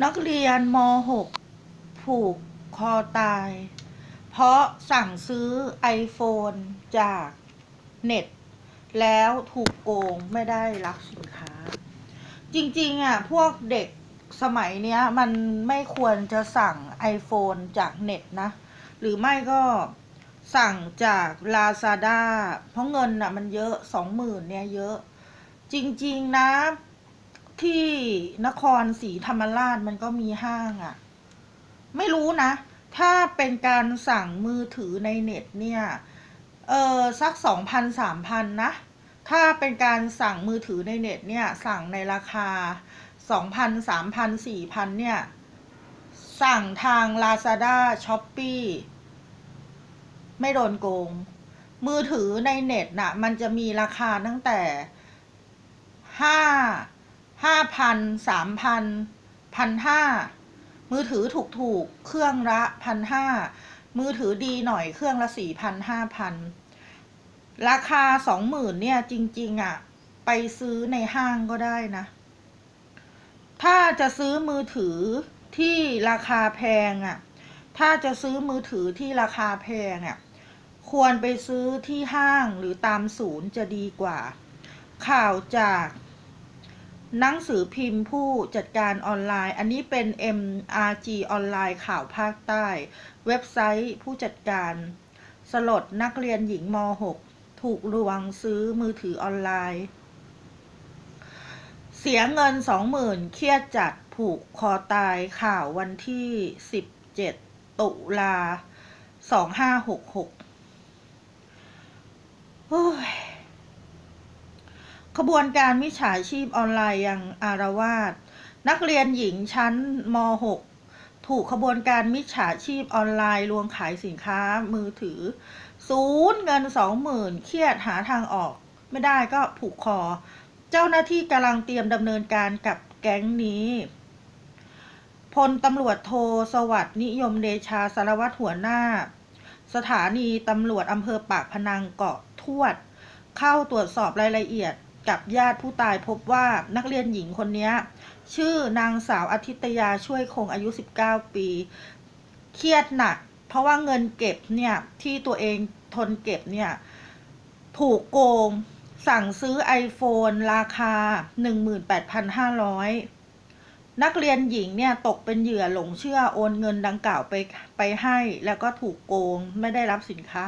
นักเรียนม .6 ผูกคอตาย เพราะสั่งซื้อ iPhone จากเน็ต แล้วถูกโกงไม่ได้รับสินค้า จริง ๆ อะ พวกเด็กสมัยเนี้ย มันไม่ควรจะสั่ง iPhone จากเน็ตนะ หรือไม่ก็สั่งจาก Lazada เพราะเงินอะ มันเยอะสองหมื่นเนี่ยเยอะ จริง ๆ นะ ที่นครศรีธรรมราชมันก็มีห้างอะ่ะ ไม่รู้นะ ถ้าเป็นการสั่งมือถือในเน็ตเนี่ย เออสักสองพันสามพันนะ ถ้าเป็นการสั่งมือถือในเน็ตเนี่ย สั่งในราคาสองพันสามพันสี่พันเนี่ย สั่งทาง Lazada s h o p e e ไม่โดนโกง มือถือในเน็ตน่ะ มันจะมีราคาตั้งแต่ห้า ห้าพันสามพันพันห้ามือถือถูกถูกๆเครื่องละพันห้ามือถือดีหน่อยเครื่องละสี่พันห้าพันราคาสองหมื่นเนี่ยจริง ๆอะ ไปซื้อในห้างก็ได้นะ ถ้าจะซื้อมือถือที่ราคาแพงอะ ถ้าจะซื้อมือถือที่ราคาแพงอะ ควรไปซื้อที่ห้างหรือตามศูนย์จะดีกว่า ข่าวจาก หนังสือพิมพ์ผู้จัดการออนไลน์ อันนี้เป็น MRG ออนไลน์ข่าวภาคใต้ เว็บไซต์ผู้จัดการ สลดนักเรียนหญิงม .6 ถูกลวงซื้อมือถือออนไลน์ เสียเงิน20,000เครียดจัดผูกคอตายข่าววันที่ 17 ตุลา 2566โอ้ย ขบวนการมิจฉาชีพออนไลน์ยังอารวาสนักเรียนหญิงชั้นม .6 ถูกขบวนการมิจฉาชีพออนไลน์ลวงขายสินค้ามือถือศูนย์เงินสองหมื่นเครียดหาทางออก ไม่ได้ก็ผูกคอ เจ้าหน้าที่กำลังเตรียมดำเนินการกับแก๊งนี้พลตำรวจโทสวัสดิ์นิยมเดชาสารวัตรหัวหน้า สถานีตำรวจอำเภอปากพนังเกาะทวด เข้าตรวจสอบรายละเอียด กับญาติผู้ตายพบว่านักเรียนหญิงคนนี้ชื่อนางสาวอาทิตยาช่วยคงอายุ 19 ปี เครียดหนักเพราะว่าเงินเก็บเนี่ยที่ตัวเองทนเก็บเนี่ยถูกโกงสั่งซื้อ iPhone ราคา 18,500 นักเรียนหญิงเนี่ยตกเป็นเหยื่อหลงเชื่อโอนเงินดังกล่าวไปไปให้แล้วก็ถูกโกงไม่ได้รับสินค้า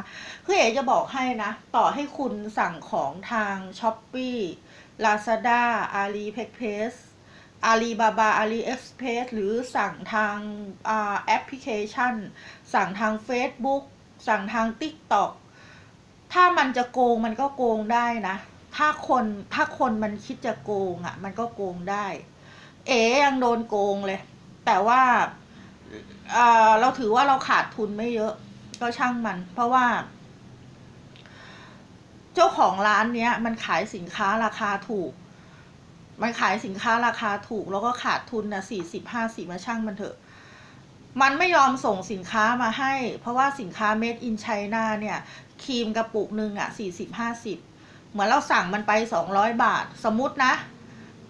คือเอ๋จะบอกให้นะ ต่อให้คุณสั่งของทาง s h อ p e e Lazada AliExpress Alibaba AliExpress หรือสั่งทางอาแอปพลิเคชัน สั่งทาง Facebook สั่งทาง TikTok ถ้ามันจะโกงมันก็โกงได้นะ ถ้าคนถ้าคนมันคิดจะโกงอะ่ะมันก็โกงได้ เอ๋ยังโดนโกงเลย แต่ว่าเอ่อเราถือว่าเราขาดทุนไม่เยอะ ก็ช่างมัน เพราะว่า เจ้าของร้านเนี้ย มันขายสินค้าราคาถูก มันขายสินค้าราคาถูก แล้วก็ขาดทุนนะสี่สิบห้าสิบมาช่างมันเถอะ มันไม่ยอมส่งสินค้ามาให้ เพราะว่าสินค้า made in China เนี่ยครีมกระปุกหนึ่งอะสี่สิบห้าสิบเหมือนเราสั่งมันไปสองร้อยบาท สมมตินะ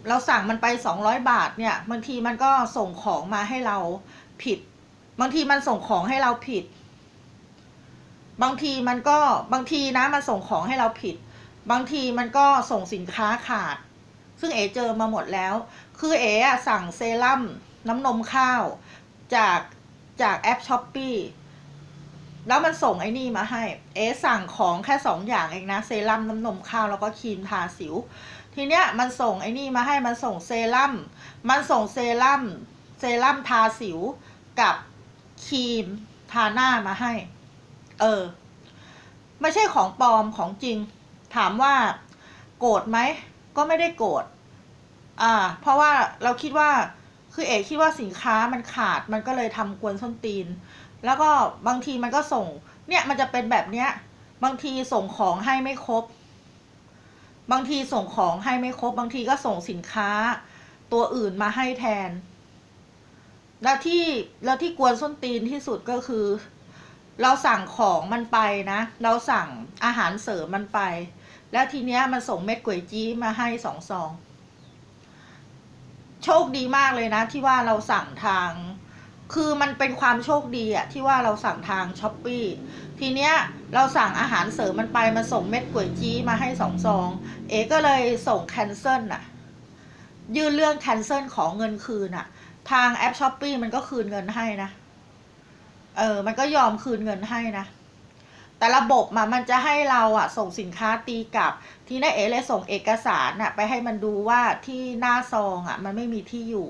เราสั่งมันไปสองร้อยบาทเนี่ยบางทีมันก็ส่งของมาให้เราผิด บางทีมันส่งของให้เราผิด บางทีมันก็บางทีนะมันส่งของให้เราผิด บางทีมันก็ส่งสินค้าขาด ซึ่งเอเจอมาหมดแล้ว คือเออะสั่งเซรั่มน้ำนมข้าวจากจากแอปช้อปปีแล้วมันส่งไอ้นี่มาให้ เอสั่งของแค่สองอย่างเองนะ เซรั่มน้ำนมข้าวแล้วก็ครีมทาสิว ทีเนี้ยมันส่งไอ้นี่มาให้มันส่งเซรั่ม มันส่งเซรั่ม เซรั่มทาสิวกับครีมทาหน้ามาให้ เออ ไม่ใช่ของปลอมของจริง ถามว่าโกรธไหม ก็ไม่ได้โกรธ อ่า เพราะว่าเราคิดว่า คือเอกคิดว่าสินค้ามันขาด มันก็เลยทำกวนส้นตีน แล้วก็บางทีมันก็ส่ง เนี่ยมันจะเป็นแบบเนี้ย บางทีส่งของให้ไม่ครบ บางทีส่งของให้ไม่ครบบางทีก็ส่งสินค้า ตัวอื่นมาให้แทน แล้วที่แล้วที่กวนส้นตีนที่สุดก็คือ เราสั่งของมันไปนะ เราสั่งอาหารเสริมมันไป แล้วทีเนี้ยมันส่งเม็ดก๋วยจี้มาให้สองซอง โชคดีมากเลยนะ ที่ว่าเราสั่งทาง คือมันเป็นความโชคดีอะที่ว่าเราสั่งทางช้อปปีทีเนี้ยเราสั่งอาหารเสริมมันไปมาส่งเม็ดก๋วยจี้มาให้สองซอง เอก็เลยส่งแคนเซิลน่ะยื่นเรื่องแคนเซิลของเงินคืนน่ะทางแอปช้อปปีมันก็คืนเงินให้นะ เออ มันก็ยอมคืนเงินให้นะ แต่ระบบมามันจะให้เราอะส่งสินค้าตีกลับ ทีนี้เอเลยส่งเอกสารอะไปให้มันดูว่าที่หน้าซองอะมันไม่มีที่อยู่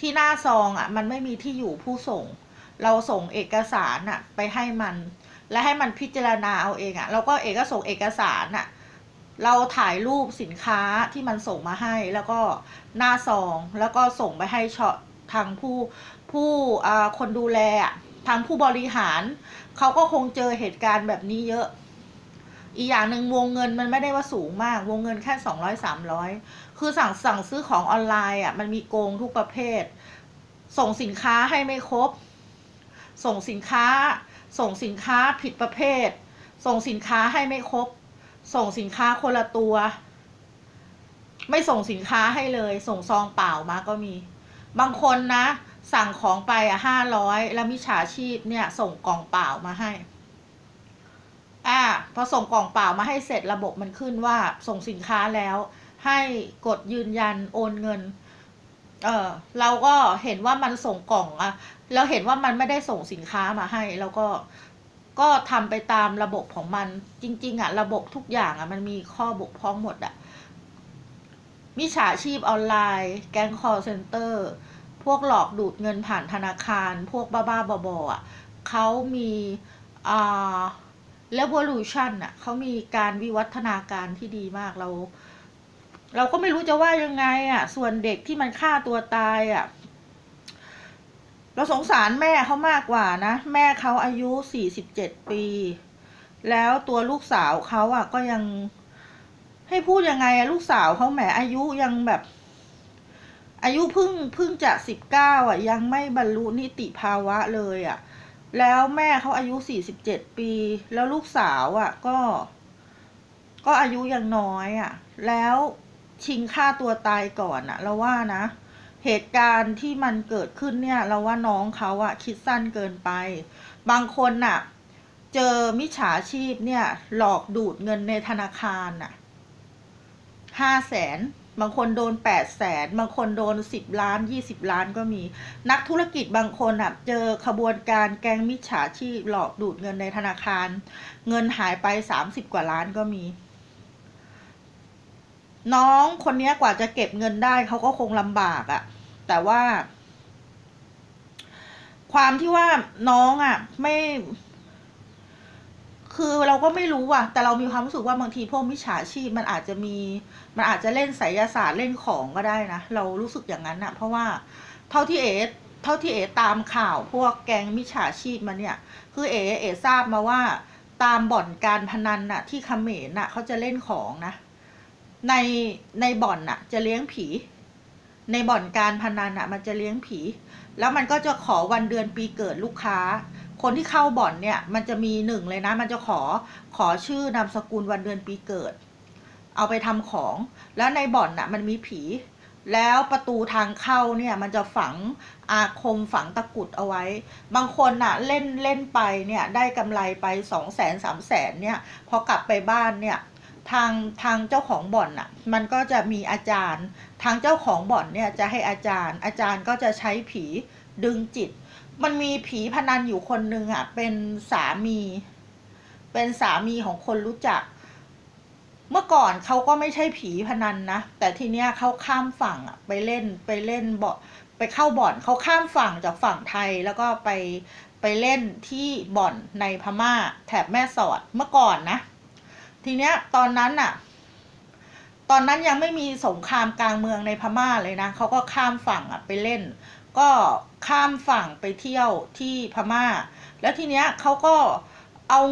ที่หน้าซองอะมันไม่มีที่อยู่ผู้ส่ง เราส่งเอกสารอะไปให้มัน และให้มันพิจารณาเอาเองอะเราก็เอกส่งเอกสารอะเราถ่ายรูปสินค้าที่มันส่งมาให้ แล้วก็หน้าซอง แล้วก็ส่งไปให้ชอทางผู้ผู้อ่าคนดูแลอะทางผู้บริหาร เขาก็คงเจอเหตุการณ์แบบนี้เยอะ อีกอย่างหนึ่งวงเงินมันไม่ได้ว่าสูงมาก วงเงินแค่สองร้อยสามร้อยคือสั่งสั่งซื้อของออนไลน์อะมันมีโกงทุกประเภท ส่งสินค้าให้ไม่ครบ ส่งสินค้า ส่งสินค้าผิดประเภท ส่งสินค้าให้ไม่ครบ ส่งสินค้าคนละตัว ไม่ส่งสินค้าให้เลย ส่งซองเปล่ามาก็มี บางคนนะ สั่งของไปอะห้าร้อยแล้วมิจฉาชีพเนี่ย ส่งกล่องเปล่ามาให้ อ่าพอส่งกล่องเปล่ามาให้เสร็จระบบมันขึ้นว่าส่งสินค้าแล้ว ให้กดยืนยันโอนเงิน เออเราก็เห็นว่ามันส่งกล่องอะเราเห็นว่ามันไม่ได้ส่งสินค้ามาให้ แล้วก็ก็ทำไปตามระบบของมันจริง ๆอะระบบทุกอย่างอะมันมีข้อบกพร่องหมดอะมิจฉาชีพออนไลน์ แก๊งคอร์เซนเตอร์ พวกหลอกดูดเงินผ่านธนาคาร พวกบ้าๆบอๆอะเขามีอ่า revolution อะเขามีการวิวัฒนาการที่ดีมากเรา เราก็ไม่รู้จะว่ายังไงอะ ส่วนเด็กที่มันฆ่าตัวตายอะ เราสงสารแม่เขามากกว่านะ แม่เขาอายุสี่สิบเจ็ดปี แล้วตัวลูกสาวเขาอะ ก็ยังให้พูดยังไงอะลูกสาวเขาแหมอายุยังแบบ อายุเพิ่งเพิ่งจะสิบเก้าอะ ยังไม่บรรลุนิติภาวะเลยอะ แล้วแม่เขาอายุสี่สิบเจ็ดปี แล้วลูกสาวอะ ก็ ก็อายุยังน้อยอะ แล้วชิงฆ่าตัวตายก่อนอะเราว่านะ เหตุการณ์ที่มันเกิดขึ้นเนี่ย เราว่าน้องเขาอะคิดสั้นเกินไป บางคนน่ะ เจอมิจฉาชีพเนี่ย หลอกดูดเงินในธนาคารน่ะห้าแสน บางคนโดนแปดแสนบางคนโดนสิบล้านยี่สิบล้านก็มี นักธุรกิจบางคนอะเจอขบวนการแก๊งมิจฉาชีพหลอกดูดเงินในธนาคาร เงินหายไปสามสิบกว่าล้านก็มี น้องคนนี้กว่าจะเก็บเงินได้เขาก็คงลำบากอะ่ะ แต่ว่า ความที่ว่าน้องอะ่ะ ไม่ คือเราก็ไม่รู้อะ แต่เรามีความรู้สึกว่าบางทีพวกมิจฉาชีพมันอาจจะมี มันอาจจะเล่นไสยศาสตร์เล่นของก็ได้นะ เรารู้สึกอย่างนั้นอะเพราะว่าเท่าที่เอเท่าที่เอตามข่าวพวกแก๊งมิจฉาชีพมาเนี่ย คือเอเอทราบมาว่าตามบ่อนการพนันน่ะ ที่เขมรน่ะเขาจะเล่นของนะ ในในบ่อนน่ะ จะเลี้ยงผี ในบ่อนการพนันน่ะ มันจะเลี้ยงผี แล้วมันก็จะขอวันเดือนปีเกิดลูกค้า คนที่เข้าบ่อนเนี่ย มันจะมีหนึ่งเลยนะ มันจะขอขอชื่อนามสกุลวันเดือนปีเกิด เอาไปทำของ แล้วในบ่อนน่ะ มันมีผี แล้วประตูทางเข้าเนี่ย มันจะฝังอาคมฝังตะกุดเอาไว้ บางคนน่ะ เล่นเล่นไปเนี่ย ได้กำไรไปสองแสนสามแสนเนี่ย พอกลับไปบ้านเนี่ยทางทางเจ้าของบ่อนน่ะ มันก็จะมีอาจารย์ ทางเจ้าของบ่อนเนี่ยจะให้อาจารย์ อาจารย์ก็จะใช้ผีดึงจิต มันมีผีพนันอยู่คนหนึ่งอะเป็นสามี เป็นสามีของคนรู้จัก เมื่อก่อนเขาก็ไม่ใช่ผีพนันนะ แต่ทีเนี้ยเขาข้ามฝั่งอะไปเล่นไปเล่นบ่อไปเข้าบ่อนเขาข้ามฝั่งจากฝั่งไทยแล้วก็ไปไปเล่นที่บ่อนในพม่า แถบแม่สอดเมื่อก่อนนะ ทีเนี้ยตอนนั้นน่ะตอนนั้นยังไม่มีสงครามกลางเมืองในพม่าเลยนะเขาก็ข้ามฝั่งอะไปเล่น ก็ข้ามฝั่งไปเที่ยวที่พม่า แล้วทีเนี้ยเขาก็เอา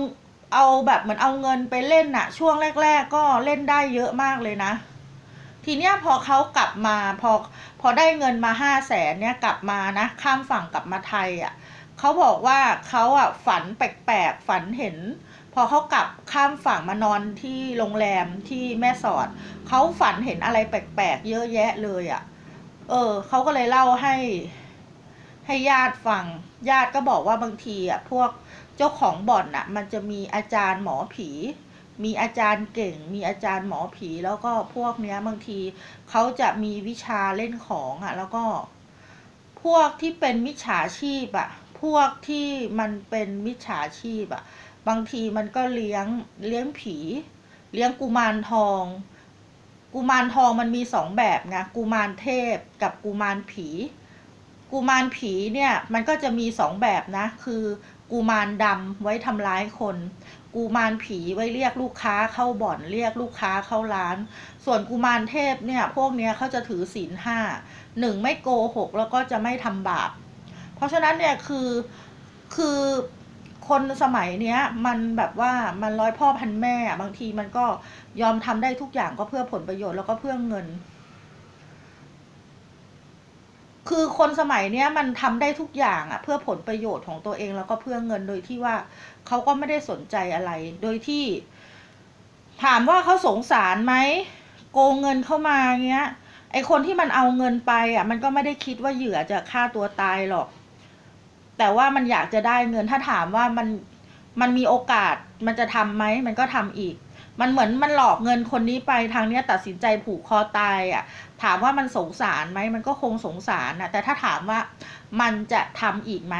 เอาแบบเหมือนเอาเงินไปเล่นน่ะ ช่วงแรก ๆ ก็เล่นได้เยอะมากเลยนะ ทีเนี้ยพอเขากลับมาพอพอได้เงินมาห้าแสนเนี่ยกลับมานะ ข้ามฝั่งกลับมาไทยอะเขาบอกว่าเขาอะฝันแปลกๆฝันเห็น พอเขากลับข้ามฝั่งมานอนที่โรงแรมที่แม่สอดเขาฝันเห็นอะไรแปลกๆเยอะแยะเลยอะ เออเขาก็เลยเล่าให้ ให้ญาติฟัง ญาติก็บอกว่าบางทีอะพวกเจ้าของบ่อนอะ มันจะมีอาจารย์หมอผี มีอาจารย์เก่ง มีอาจารย์หมอผี แล้วก็พวกเนี้ยบางทีเขาจะมีวิชาเล่นของอะ แล้วก็พวกที่เป็นมิจฉาชีพอะ พวกที่มันเป็นมิจฉาชีพอะ บางทีมันก็เลี้ยงเลี้ยงผี เลี้ยงกุมารทอง กุมารทองมันมีสองแบบไงกุมารเทพกับกุมารผี กุมารผีเนี่ยมันก็จะมีสองแบบนะ คือกุมารดำไว้ทำร้ายคน กุมารผีไว้เรียกลูกค้าเข้าบ่อนเรียกลูกค้าเข้าร้าน ส่วนกุมารเทพเนี่ยพวกเนี้ยเขาจะถือศีลห้าหนึ่งไม่โกหกแล้วก็จะไม่ทำบาป เพราะฉะนั้นเนี่ยคือคือ คนสมัยเนี้ย มันแบบว่ามันร้อยพ่อพันแม่บางทีมันก็ยอมทำได้ทุกอย่างก็เพื่อผลประโยชน์แล้วก็เพื่อเงิน คือคนสมัยเนี้ยมันทำได้ทุกอย่างอะเพื่อผลประโยชน์ของตัวเองแล้วก็เพื่อเงินโดยที่ว่าเขาก็ไม่ได้สนใจอะไร โดยที่ ถามว่าเขาสงสารไหมโกงเงินเข้ามาเงี้ยไอคนที่มันเอาเงินไปอะ มันก็ไม่ได้คิดว่าเหยื่อจะฆ่าตัวตายหรอก แต่ว่ามันอยากจะได้เงินถ้าถามว่ามันมันมีโอกาสมันจะทำไหมมันก็ทำอีก มันเหมือนมันหลอกเงินคนนี้ไปทางเนี้ยตัดสินใจผูกคอตายอะ ถามว่ามันสงสารไหมมันก็คงสงสารนะแต่ถ้าถามว่ามันจะทำอีกไหม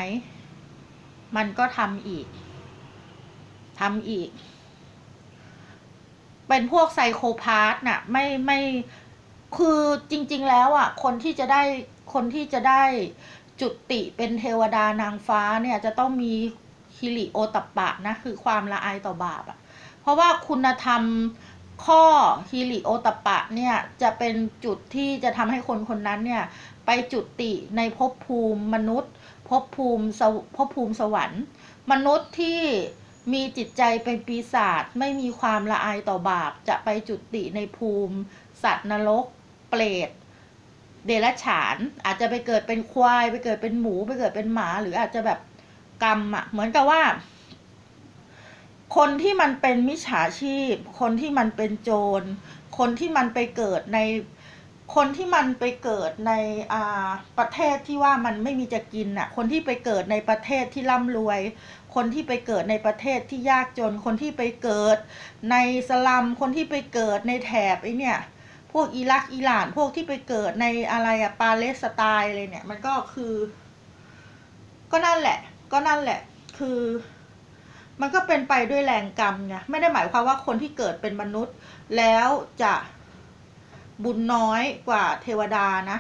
มันก็ทำอีกทำอีก เป็นพวกไซโคพาธน่ะไม่ไม่คือจริง ๆ แล้วอะ คนที่จะได้คนที่จะได้ จุติเป็นเทวดานางฟ้าเนี่ยจะต้องมีฮิริโอตัปปะนะคือความละอายต่อบาปอะเพราะว่าคุณธรรมข้อฮิริโอตปะเนี่ยจะเป็นจุดที่จะทำให้คนคนนั้นเนี่ยไปจุติในภพภูมิมนุษย์ภพภูมิภพภูมิสวรรค์ มนุษย์ที่มีจิตใจเป็นปีศาจไม่มีความละอายต่อบาป จะไปจุติในภูมิ สัตว์นรก เปรต เดรัจฉาน อาจจะไปเกิดเป็นควาย ไปเกิดเป็นหมูไปเกิดเป็นหมา หรืออาจจะแบบกรรมอะเหมือนกับว่า คนที่มันเป็นมิจฉาชีพ คนที่มันเป็นโจร คนที่มันไปเกิดใน คนที่มันไปเกิดในอ่าประเทศที่ว่ามันไม่มีจะกินอะคนที่ไปเกิดในประเทศที่ร่ำรวย คนที่ไปเกิดในประเทศที่ยากจน คนที่ไปเกิดในสลัม คนที่ไปเกิดในแถบไอ้เนี่ย พวกอิรักอิหร่านพวกที่ไปเกิดในอะไรอะปาเลสไตน์อะไรเนี่ย มันก็คือ ก็นั่นแหละ ก็นั่นแหละ คือ มันก็เป็นไปด้วยแรงกรรมไงไม่ได้หมายความว่าคนที่เกิดเป็นมนุษย์ แล้วจะบุญน้อยกว่าเทวดานะ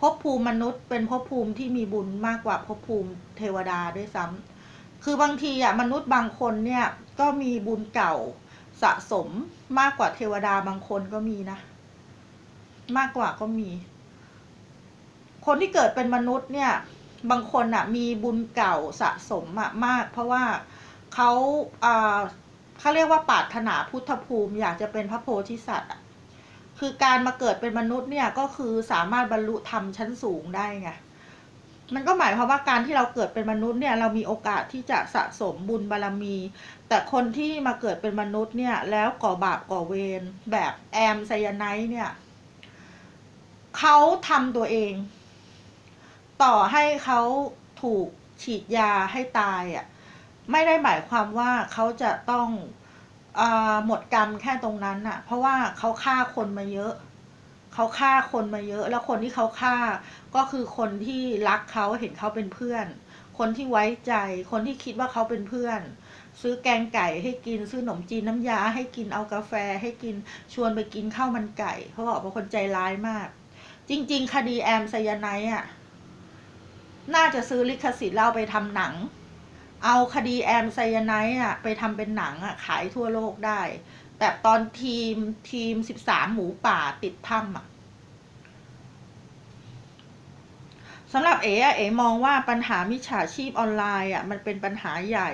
ภพภูมิมนุษย์เป็นภพภูมิที่มีบุญมากกว่าภพภูมิเทวดาด้วยซ้ำคือบางทีอะมนุษย์บางคนเนี่ยก็มีบุญเก่าสะสมมากกว่าเทวดาบางคนก็มีนะ มากกว่าก็มี คนที่เกิดเป็นมนุษย์เนี่ย บางคนอะมีบุญเก่าสะสมอะมาก เพราะว่าเขาอ่าเขาเรียกว่าปารถนาพุทธภูมิ อยากจะเป็นพระโพธิสัตว์คือการมาเกิดเป็นมนุษย์เนี่ยก็คือสามารถบรรลุธรรมชั้นสูงได้ไงมันก็หมายความว่าการที่เราเกิดเป็นมนุษย์เนี่ยเรามีโอกาสที่จะสะสมบุญบารมี แต่คนที่มาเกิดเป็นมนุษย์เนี่ยแล้วก่อบาปก่อเวรแบบแอมไซยาไนเนี่ย เขาทำตัวเอง ต่อให้เขาถูกฉีดยาให้ตายอะไม่ได้หมายความว่าเขาจะต้องอหมดกรรมแค่ตรงนั้นน่ะ เพราะว่าเขาฆ่าคนมาเยอะ เขาฆ่าคนมาเยอะ แล้วคนที่เขาฆ่าก็คือคนที่รักเขาเห็นเขาเป็นเพื่อน คนที่ไว้ใจ คนที่คิดว่าเขาเป็นเพื่อน ซื้อแกงไก่ให้กิน ซื้อขนมจีนน้ำยาให้กิน เอากาแฟให้กิน ชวนไปกินข้าวมันไก่ เขาบอกว่าคนใจร้ายมาก จริง ๆ คดีแอมไซยาไนอะ น่าจะซื้อลิขสิทธิ์เล่าไปทำหนัง เอาคดีแอมไซยาไนอะ ไปทำเป็นหนังอะ ขายทั่วโลกได้แบบตอนทีมทีมสิบสามหมูป่าติดถ้ำอะสำหรับเอ๋เอ๋มองว่าปัญหามิจฉาชีพออนไลน์อะมันเป็นปัญหาใหญ่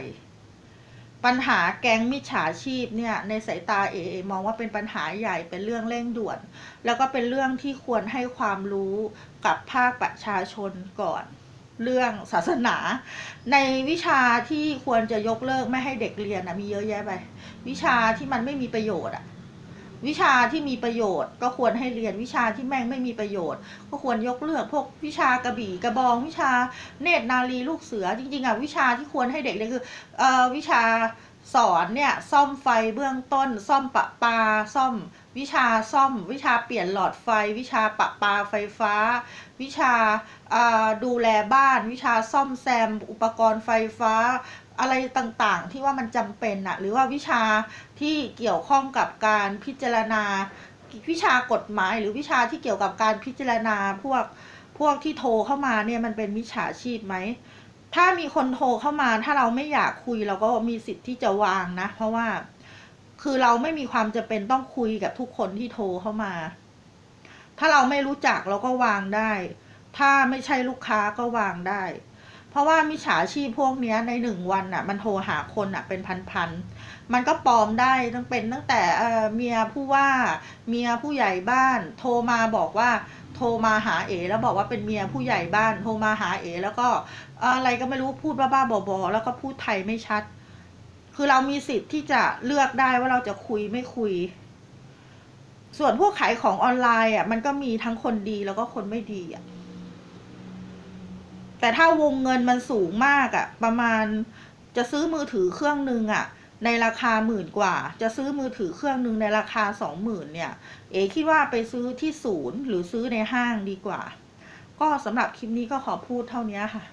ปัญหาแก๊งมิจฉาชีพเนี่ยในสายตาเอมองว่าเป็นปัญหาใหญ่เป็นเรื่องเร่งด่วน แล้วก็เป็นเรื่องที่ควรให้ความรู้กับภาคประชาชนก่อน เรื่องศาสนา ในวิชาที่ควรจะยกเลิกไม่ให้เด็กเรียนนะมีเยอะแยะไป วิชาที่มันไม่มีประโยชน์อะ วิชาที่มีประโยชน์ ก็ควรให้เรียนวิชาที่แม่งไม่มีประโยชน์ ก็ควรยกเลิกพวกวิชากระบี่กระบอง วิชาเนตรนารีลูกเสือจริงๆอะวิชาที่ควรให้เด็กเรียนคือเอ่อวิชาสอนเนี่ยซ่อมไฟเบื้องต้น ซ่อมประปาซ่อม วิชาซ่อม วิชาเปลี่ยนหลอดไฟ วิชาประปาไฟฟ้า วิชาดูแลบ้าน วิชาซ่อมแซมอุปกรณ์ไฟฟ้า อะไรต่างๆ ที่ว่ามันจำเป็นอะหรือว่าวิชาที่เกี่ยวข้องกับการพิจารณา วิชากฎหมาย หรือวิชาที่เกี่ยวกับการพิจารณาพวกพวกที่โทรเข้ามาเนี่ยมันเป็นวิชาชีพไหมถ้ามีคนโทรเข้ามา ถ้าเราไม่อยากคุยเราก็มีสิทธิ์ที่จะวางนะ เพราะว่าคือเราไม่มีความจำเป็นต้องคุยกับทุกคนที่โทรเข้ามา ถ้าเราไม่รู้จักเราก็วางได้ ถ้าไม่ใช่ลูกค้าก็วางได้ เพราะว่ามิจฉาชีพพวกนี้ในหนึ่งวันอะ มันโทรหาคนอะเป็นพันๆ มันก็ปลอมได้ตั้งเป็นตั้งแต่เอ่อเมียผู้ว่าเมียผู้ใหญ่บ้าน โทรมาบอกว่าโทรมาหาเอแล้วบอกว่าเป็นเมียผู้ใหญ่บ้าน โทรมาหาเอแล้วก็อะไรก็ไม่รู้พูดบ้าๆบอๆแล้วก็พูดไทยไม่ชัด คือเรามีสิทธิ์ที่จะเลือกได้ว่าเราจะคุยไม่คุย ส่วนพวกขายของออนไลน์อะมันก็มีทั้งคนดีแล้วก็คนไม่ดีอะ แต่ถ้าวงเงินมันสูงมากอะประมาณจะซื้อมือถือเครื่องหนึ่งอะ่ะในราคาหมื่นกว่า จะซื้อมือถือเครื่องหนึ่งในราคาสองหมื่นเนี่ย เอ๋คิดว่าไปซื้อที่ศูนย์หรือซื้อในห้างดีกว่า ก็สำหรับคลิปนี้ก็ขอพูดเท่านี้ค่ะ